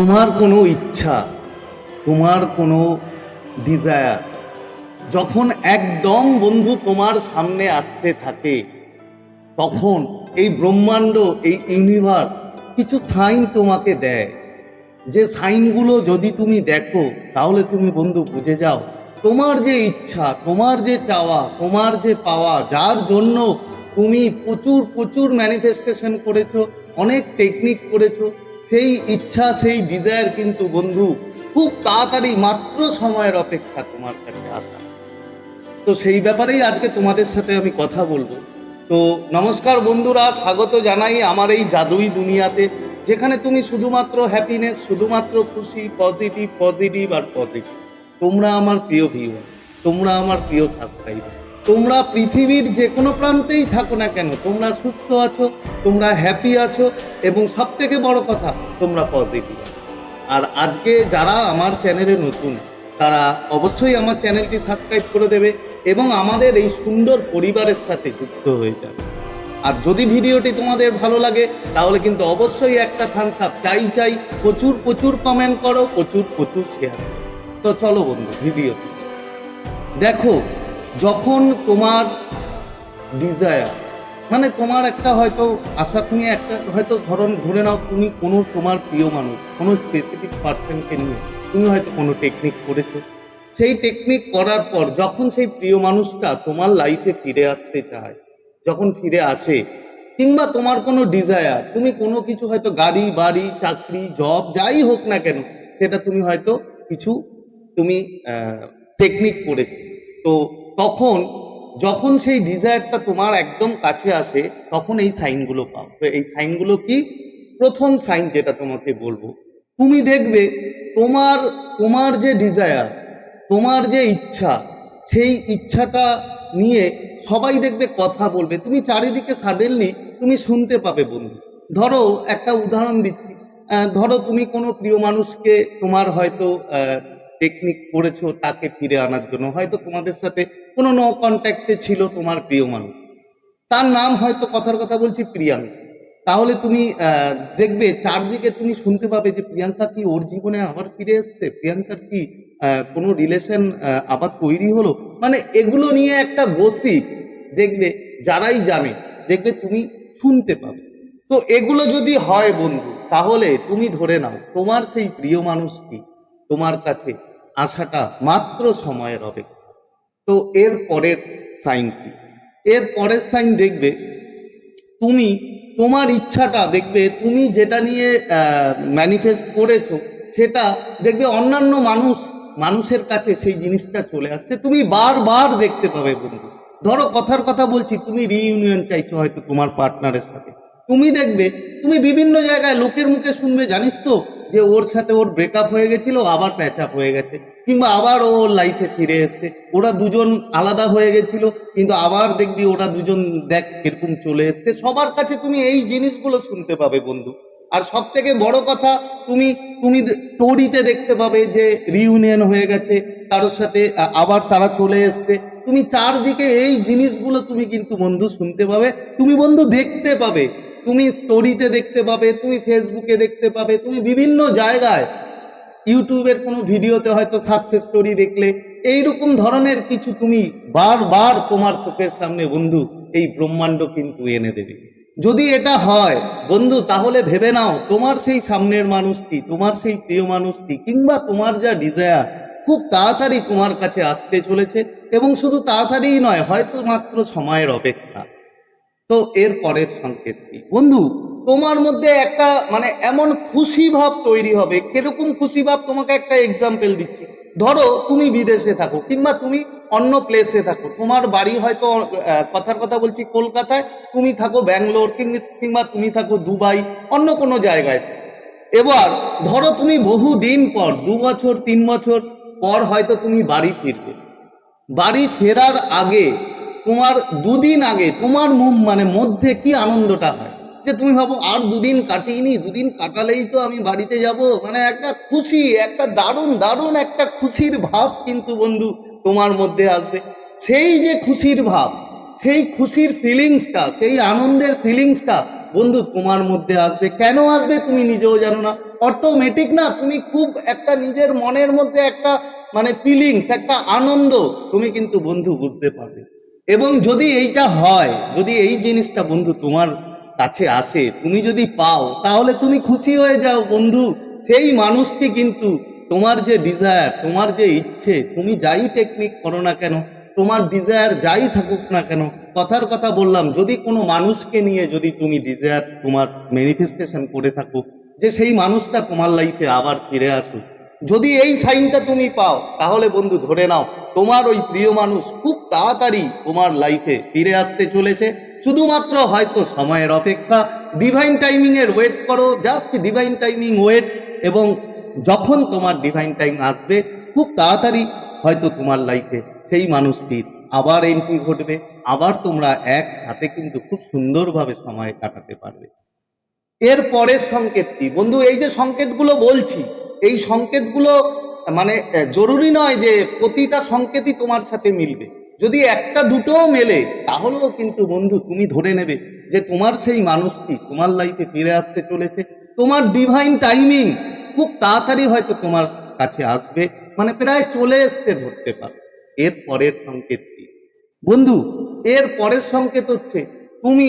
তোমার কোনো ইচ্ছা, তোমার কোনো ডিজায়ার যখন একদম বন্ধু তোমার সামনে আসতে থাকে, তখন এই ব্রহ্মাণ্ড, এই ইউনিভার্স কিছু সাইন তোমাকে দেয়। যে সাইনগুলো যদি তুমি দেখো, তাহলে তুমি বন্ধু বুঝে যাও, তোমার যে ইচ্ছা, তোমার যে চাওয়া, তোমার যে পাওয়া, যার জন্য তুমি প্রচুর প্রচুর ম্যানিফেস্টেশন করেছ, অনেক টেকনিক করেছ সেই ইচ্ছা, সেই ডিজায়ার কিন্তু বন্ধু, খুব তাড়াতাড়ি মাত্র সময়ের অপেক্ষা তোমার কাছে আসা। তো সেই ব্যাপারেই আজকে তোমাদের সাথে আমি কথা বলব। তো নমস্কার বন্ধুরা, স্বাগত জানাই আমার এই জাদুই দুনিয়াতে, যেখানে তুমি শুধুমাত্র হ্যাপিনেস শুধুমাত্র খুশি পজিটিভ পজিটিভ আর পজিটিভ তোমরা আমার প্রিয় ভিউ তোমরা আমার প্রিয় সাবস্ক্রাইবার তোমরা পৃথিবীর যে কোনো প্রান্তেই থাকো না কেন, তোমরা সুস্থ আছো, তোমরা হ্যাপি আছো, এবং সব থেকে বড় কথা, তোমরা পজিটিভ আর আজকে যারা আমার চ্যানেলে নতুন, তারা অবশ্যই আমার চ্যানেলটি সাবস্ক্রাইব করে দেবে এবং আমাদের এই সুন্দর পরিবারের সাথে যুক্ত হয়ে যাবে। আর যদি ভিডিওটি তোমাদের ভালো লাগে, তাহলে কিন্তু অবশ্যই একটা থামস আপ চাই চাই, প্রচুর প্রচুর কমেন্ট করো, প্রচুর প্রচুর শেয়ার তো চলো বন্ধু ভিডিও দেখো যখন তোমার ডিজায়ার মানে তোমার একটা হয়তো আশা, তুমি একটা হয়তো ধরন ধরে নাও তুমি কোনো তোমার প্রিয় মানুষ, কোনো স্পেসিফিক পার্সনকে নিয়ে তুমি হয়তো কোনো টেকনিক করেছ। সেই টেকনিক করার পর যখন সেই প্রিয় মানুষটা তোমার লাইফে ফিরে আসতে চায়, যখন ফিরে আসে, কিংবা তোমার কোনো ডিজায়ার তুমি কোনো কিছু হয়তো গাড়ি, বাড়ি, চাকরি জব যাই হোক না কেন, সেটা তুমি হয়তো কিছু তুমি টেকনিক করেছ। তো তখন যখন সেই ডিজায়ারটা তোমার একদম কাছে আসে, তখন এই সাইনগুলো পাও। তো এই সাইনগুলো কি? প্রথম সাইন যেটা তোমাকে বলব, তুমি দেখবে তোমার তোমার যে ডিজায়ার তোমার যে ইচ্ছা, সেই ইচ্ছাটা নিয়ে সবাই দেখবে কথা বলবে। তুমি চারিদিকে সাডেনলি তুমি শুনতে পাবে বন্ধু। ধরো একটা উদাহরণ দিচ্ছি। ধরো তুমি কোনো প্রিয় মানুষকে তোমার হয়তো টেকনিক করেছ তাকে ফিরে আনার জন্য। হয়তো তোমাদের সাথে কোনো নো কন্ট্যাক্টে ছিল তোমার প্রিয় মানুষ। তার নাম হয়তো কথার কথা বলছি প্রিয়াঙ্কা। তাহলে তুমি দেখবে চারদিকে তুমি শুনতে পাবে যে প্রিয়াঙ্কা কি ওর জীবনে আবার ফিরে এসছে? প্রিয়াঙ্কার কি কোনো রিলেশন আবার তৈরি হলো? মানে এগুলো নিয়ে একটা গসিপ দেখবে, যারাই জানে, দেখবে তুমি শুনতে পাবে। তো এগুলো যদি হয় বন্ধু, তাহলে তুমি ধরে নাও, তোমার সেই প্রিয় মানুষটি তোমার কাছে আসাটা মাত্র সময়ের অপেক্ষা। তো এর পরের সাইন কি? এর পরের সাইন দেখবে, তুমি তোমার ইচ্ছাটা দেখবে, তুমি যেটা নিয়ে ম্যানিফেস্ট করেছ, সেটা দেখবে অন্যান্য মানুষ, মানুষের কাছে সেই জিনিসটা চলে আসছে। তুমি বারবার দেখতে পাবে বন্ধু। ধরো কথার কথা বলছি, তুমি রিইউনিয়ন চাইছো হয়তো তোমার পার্টনারের সাথে। তুমি দেখবে, তুমি বিভিন্ন জায়গায় লোকের মুখে শুনবে, জানিস তো? যে ওর সাথে ওর ব্রেকআপ হয়ে গেছিল, আবার প্যাচ আপ হয়ে গেছে। কিংবা আবার ও লাইফে ফিরে এসছে। ওরা দুজন আলাদা হয়ে গেছিল, কিন্তু আবার দেখবি ওরা দুজন দেখ কীরকম চলে এসছে। সবার কাছে তুমি এই জিনিসগুলো শুনতে পাবে বন্ধু। আর সব থেকে বড় কথা, তুমি তুমি স্টোরিতে দেখতে পাবে যে রিউনিয়ন হয়ে গেছে কারোর সাথে আবার তারা চলে এসছে। তুমি চারদিকে এই জিনিসগুলো তুমি কিন্তু বন্ধু শুনতে পাবে। তুমি বন্ধু দেখতে পাবে। তুমি স্টোরিতে দেখতে পাবে, তুমি ফেসবুকে দেখতে পাবে, তুমি বিভিন্ন জায়গায় ইউটিউবের কোনো ভিডিওতে হয়তো সাকসেস স্টোরি দেখলে এইরকম ধরনের কিছু তুমি বারবার তোমার চোখের সামনে বন্ধু, এই ব্রহ্মাণ্ড কিন্তু এনে দেবে। যদি এটা হয়, বন্ধু, তাহলে ভেবে নাও, তোমার সেই সামনের মানুষটি তোমার সেই প্রিয় মানুষটি কিংবা তোমার যা ডিজায়ার খুব তাড়াতাড়ি তোমার কাছে আসতে চলেছে এবং শুধু তাড়াতাড়িই নয়, হয়তো মাত্র সময়ের অপেক্ষা। তো এর পরের সংকেত কি? বন্ধু তোমার মধ্যে একটা মানে এমন খুশি ভাব তৈরি হবে। কীরকম খুশি ভাব? তোমাকে একটা এক্সাম্পল দিচ্ছি। ধরো তুমি বিদেশে থাকো কিংবা তুমি অন্য প্লেসে থাকো। তোমার বাড়ি হয়তো কথার কথা বলছি কলকাতায়, তুমি থাকো ব্যাঙ্গালোর কিংবা তুমি থাকো দুবাই, অন্য কোনো জায়গায়। এবার ধরো তুমি বহু দিন পর, দু বছর, তিন বছর পর হয়তো তুমি বাড়ি ফিরবে। বাড়ি ফেরার আগে তোমার দুদিন আগে তোমার মানে মধ্যে কি আনন্দটা হয়? যে তুমি ভাবো, আর দুদিন কাটিনি, দুদিন কাটালেই তো আমি বাড়িতে যাব। মানে একটা খুশি, একটা দারুণ দারুণ একটা খুশির ভাব কিন্তু বন্ধু তোমার মধ্যে আসবে। সেই যে খুশির ভাব, সেই খুশির ফিলিংসটা সেই আনন্দের ফিলিংসটা বন্ধু তোমার মধ্যে আসবে। কেন আসবে তুমি নিজেও জানো না। অটোমেটিক না, তুমি খুব একটা নিজের মনের মধ্যে একটা মানে ফিলিংস একটা আনন্দ তুমি কিন্তু বন্ধু বুঝতে পারবে। এবং যদি এইটা হয়, যদি এই জিনিসটা বন্ধু তোমার কাছে আসে, তুমি যদি পাও, তাহলে তুমি খুশি হয়ে যাও বন্ধু। সেই মানুষটি কিন্তু তোমার যে ডিজায়ার তোমার যে ইচ্ছে, তুমি যাই টেকনিক করো না কেন, তোমার ডিজায়ার যাই থাকুক না কেন, কথার কথা বললাম, যদি কোনো মানুষকে নিয়ে যদি তুমি ডিজায়ার তোমার ম্যানিফেস্টেশন করে থাকো, যে সেই মানুষটা তোমার লাইফে আবার ফিরে আসুক। যদি এই সাইনটা তুমি পাও, তাহলে বন্ধু ধরে নাও, তোমার ওই প্রিয় মানুষ খুব তাড়াতাড়ি তোমার লাইফে ফিরে আসতে চলেছে। শুধুমাত্র হয়তো সময়ের অপেক্ষা ডিভাইন টাইমিং এর ওয়েট করো জাস্ট ডিভাইন টাইমিং ওয়েট এবং যখন তোমার ডিভাইন টাইম আসবে, খুব তাড়াতাড়ি হয়তো তোমার লাইফে সেই মানুষটির আবার এন্ট্রি ঘটবে, আবার তোমরা একসাথে কিন্তু খুব সুন্দরভাবে সময় কাটাতে পারবে। এর পরের সংকেত কি বন্ধু, এই যে সংকেতগুলো বলছি, এই সংকেতগুলো মানে জরুরি নয় যে প্রতিটা সংকেতই তোমার সাথে মিলবে। যদি একটা দুটোও মেলে, তাহলেও কিন্তু বন্ধু তুমি ধরে নেবে যে তোমার সেই মানুষটি তোমার লাইফে ফিরে আসতে চলেছে। তোমার ডিভাইন টাইমিং খুব তাড়াতাড়ি হয়তো তোমার কাছে আসবে মানে প্রায় চলে এসতে ধরতে পারো। এর পরের সংকেত কি? বন্ধু, এর পরের সংকেত হচ্ছে, তুমি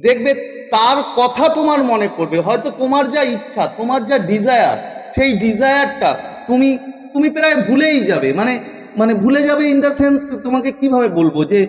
দেখবে তার কথা তোমার মনে পড়বে, হয়তো তোমার যা ইচ্ছা, তোমার যা ডিজায়ার সেই ডিজায়ারটা তুমি তুমি প্রায় ভুলেই যাবে। মানে মানে ভুলে যাবে ইন দ্য সেন্স তোমাকে কীভাবে বলব যে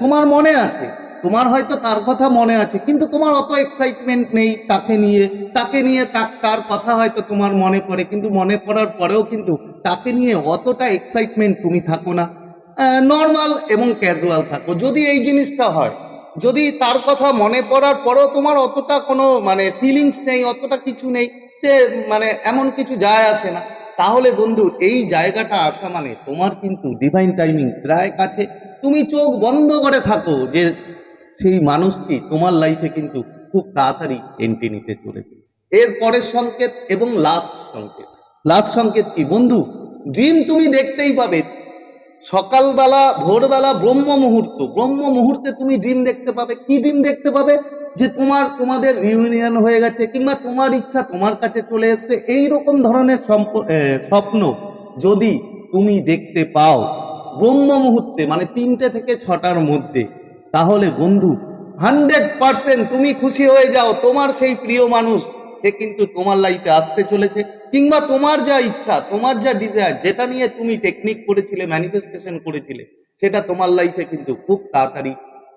তোমার মনে আছে, তোমার হয়তো তার কথা মনে আছে, কিন্তু তোমার অত এক্সাইটমেন্ট নেই তাকে নিয়ে তাকে নিয়ে তার কথা হয়তো তোমার মনে পড়ে, কিন্তু মনে পড়ার পরেও কিন্তু তাকে নিয়ে অতটা এক্সাইটমেন্ট তুমি থাকো না। নর্মাল এবং ক্যাজুয়াল থাকো। যদি এই জিনিসটা হয়, যদি তার কথা মনে পড়ার পরেও তোমার অতটা কোনো মানে ফিলিংস নেই, অতটা কিছু নেই, যে মানে এমন কিছু যায় আসে না। তাহলে বন্ধু, এই জায়গাটা আসা মানে তোমার কিন্তু ডিভাইন টাইমিং প্রায় কাছে। তুমি চোখ বন্ধ করে থাকো যে সেই মানুষটি তোমার লাইফে কিন্তু খুব তাড়াতাড়ি এন্ট্রি নিতে চলেছে। এর পরের সংকেত এবং লাস্ট সংকেত। লাস্ট সংকেত কি? বন্ধু ড্রিম তুমি দেখতেই পাবে। সকালবেলা, ভোরবেলা ব্রহ্ম মুহূর্ত। ব্রহ্ম মুহূর্তে তুমি ড্রিম দেখতে পাবে। কি ড্রিম দেখতে পাবে? যে তোমার, তোমাদের রিউনিয়ন হয়ে গেছে কিংবা তোমার ইচ্ছা তোমার কাছে চলে এসছে এই রকম ধরনের স্বপ্ন যদি তুমি দেখতে পাও ব্রহ্ম মুহূর্তে মানে তিনটে থেকে ছটার মধ্যে, তাহলে বন্ধু হান্ড্রেড পার্সেন্ট তুমি খুশি হয়ে যাও। তোমার সেই প্রিয় মানুষ, সে কিন্তু তোমার লাইফে আসতে চলেছে, কিংবা তোমার যা ইচ্ছা, তোমার যা ডিজায়ার যেটা নিয়ে তুমি টেকনিক করেছিলে ম্যানিফেস্টেশন করেছিলে, সেটা তোমার লাইফে কিন্তু খুব তাড়াতাড়ি